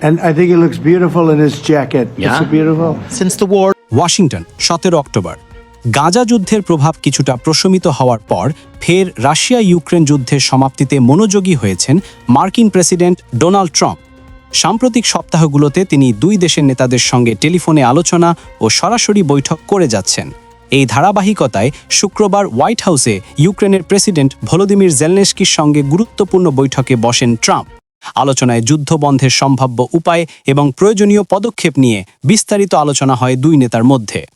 And I think he looks beautiful in his jacket. Yeah. It's beautiful. Since the war, Washington সতেরো October Gaza যুদ্ধের প্রভাব কিছুটা প্রশমিত হওয়ার পর ফের রাশিয়া ইউক্রেন যুদ্ধের সমাপ্তিতে মনোযোগী হয়েছেন মার্কিন প্রেসিডেন্ট ডোনাল্ড ট্রাম্প সাম্প্রতিক সপ্তাহগুলোতে তিনি দুই দেশের নেতাদের সঙ্গে টেলিফোনে আলোচনা ও সরাসরি বৈঠক করে যাচ্ছেন এই ধারাবাহিকতায় শুক্রবার হোয়াইট হাউসে ইউক্রেনের প্রেসিডেন্ট ভলোদিমির জেলনেস্কির সঙ্গে গুরুত্বপূর্ণ বৈঠকে বসেন ট্রাম্প আলোচনায় যুদ্ধ বন্ধের সম্ভাব্য উপায় এবং প্রয়োজনীয় পদক্ষেপ নিয়ে বিস্তারিত আলোচনা হয় দুই নেতার মধ্যে।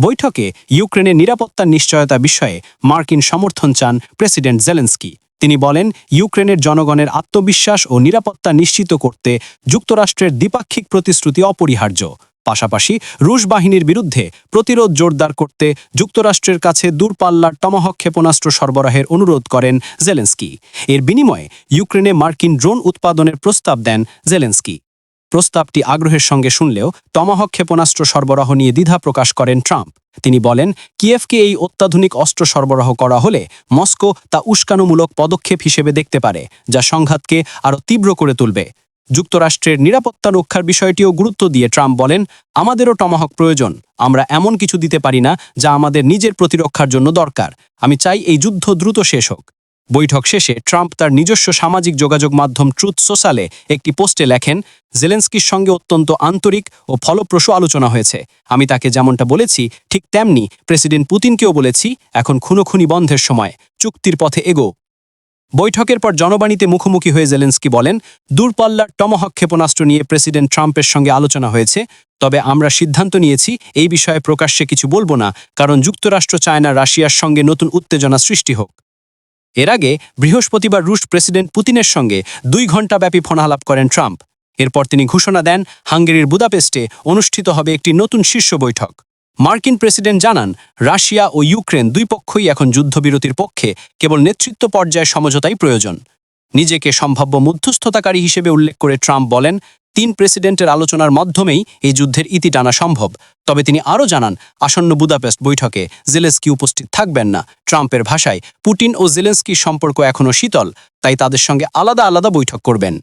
বৈঠকে ইউক্রেনের নিরাপত্তার নিশ্চয়তা বিষয়ে মার্কিন সমর্থন চান প্রেসিডেন্ট জেলেন্সকি। তিনি বলেন, ইউক্রেনের জনগণের আত্মবিশ্বাস ও নিরাপত্তা নিশ্চিত করতে যুক্তরাষ্ট্রের দ্বিপাক্ষিক প্রতিশ্রুতি অপরিহার্য। পাশাপাশি রুশ বাহিনীর বিরুদ্ধে প্রতিরোধ জোরদার করতে যুক্তরাষ্ট্রের কাছে দূরপাল্লার টমাহক ক্ষেপণাস্ত্র সরবরাহের অনুরোধ করেন জেলেন্সকি। এর বিনিময়ে ইউক্রেনে মার্কিন ড্রোন উৎপাদনের প্রস্তাব দেন জেলেন্সকি। প্রস্তাবটি আগ্রহের সঙ্গে শুনলেও টমাহক ক্ষেপণাস্ত্র সরবরাহ নিয়ে দ্বিধা প্রকাশ করেন ট্রাম্প। তিনি বলেন, কিয়েভকে এই অত্যাধুনিক অস্ত্র সরবরাহ করা হলে মস্কো তা উস্কানোমূলক পদক্ষেপ হিসেবে দেখতে পারে, যা সংঘাতকে আরও তীব্র করে তুলবে। যুক্তরাষ্ট্রের নিরাপত্তা রক্ষার বিষয়টিও গুরুত্ব দিয়ে ট্রাম্প বলেন, আমাদেরও টমাহক প্রয়োজন। আমরা এমন কিছু দিতে পারি না যা আমাদের নিজের প্রতিরক্ষার জন্য দরকার। আমি চাই এই যুদ্ধ দ্রুত শেষ হোক। বৈঠক শেষে ট্রাম্প তার নিজস্ব সামাজিক যোগাযোগ মাধ্যম ট্রুথ সোশ্যালে একটি পোস্টে লেখেন, জেলেন্সকির সঙ্গে অত্যন্ত আন্তরিক ও ফলপ্রসূ আলোচনা হয়েছে। আমি তাকে যেমনটা বলেছি, ঠিক তেমনি প্রেসিডেন্ট পুতিনকেও বলেছি, এখন খুনোখুনি বন্ধের সময়। চুক্তির পথে এগো। বৈঠকের পর জনবাণীতে মুখোমুখি হয়ে জেলেন্সকি বলেন, দূরপাল্লার টমহক ক্ষেপণাস্ত্র নিয়ে প্রেসিডেন্ট ট্রাম্পের সঙ্গে আলোচনা হয়েছে। তবে আমরা সিদ্ধান্ত নিয়েছি, এই বিষয়ে প্রকাশ্যে কিছু বলব না, কারণ যুক্তরাষ্ট্র চায় না রাশিয়ার সঙ্গে নতুন উত্তেজনা সৃষ্টি হোক। এর আগে বৃহস্পতিবার রুশ প্রেসিডেন্ট পুতিনের সঙ্গে দুই ঘণ্টাব্যাপী ফোনালাপ করেন ট্রাম্প। এরপর তিনি ঘোষণা দেন, হাঙ্গেরির বুদাপেস্টে অনুষ্ঠিত হবে একটি নতুন শীর্ষ বৈঠক। মার্কিন প্রেসিডেন্ট জানান, রাশিয়া ও ইউক্রেন দুই পক্ষই এখন যুদ্ধবিরতির পক্ষে, কেবল নেতৃত্ব পর্যায়ে সমঝোতাই প্রয়োজন। নিজেকে সম্ভাব্য মধ্যস্থতাকারী হিসেবে উল্লেখ করে ট্রাম্প বলেন, তিন প্রেসিডেন্টের আলোচনার মাধ্যমেই এই যুদ্ধের ইতি টানা সম্ভব। তবে তিনি আরও জানান, আসন্ন বুদাপেস্ট বৈঠকে জেলেস্কি উপস্থিত থাকবেন না। ট্রাম্পের ভাষায় পুটিন ও জেলেন্সকির সম্পর্ক এখনও শীতল, তাই তাদের সঙ্গে আলাদা আলাদা বৈঠক করবেন।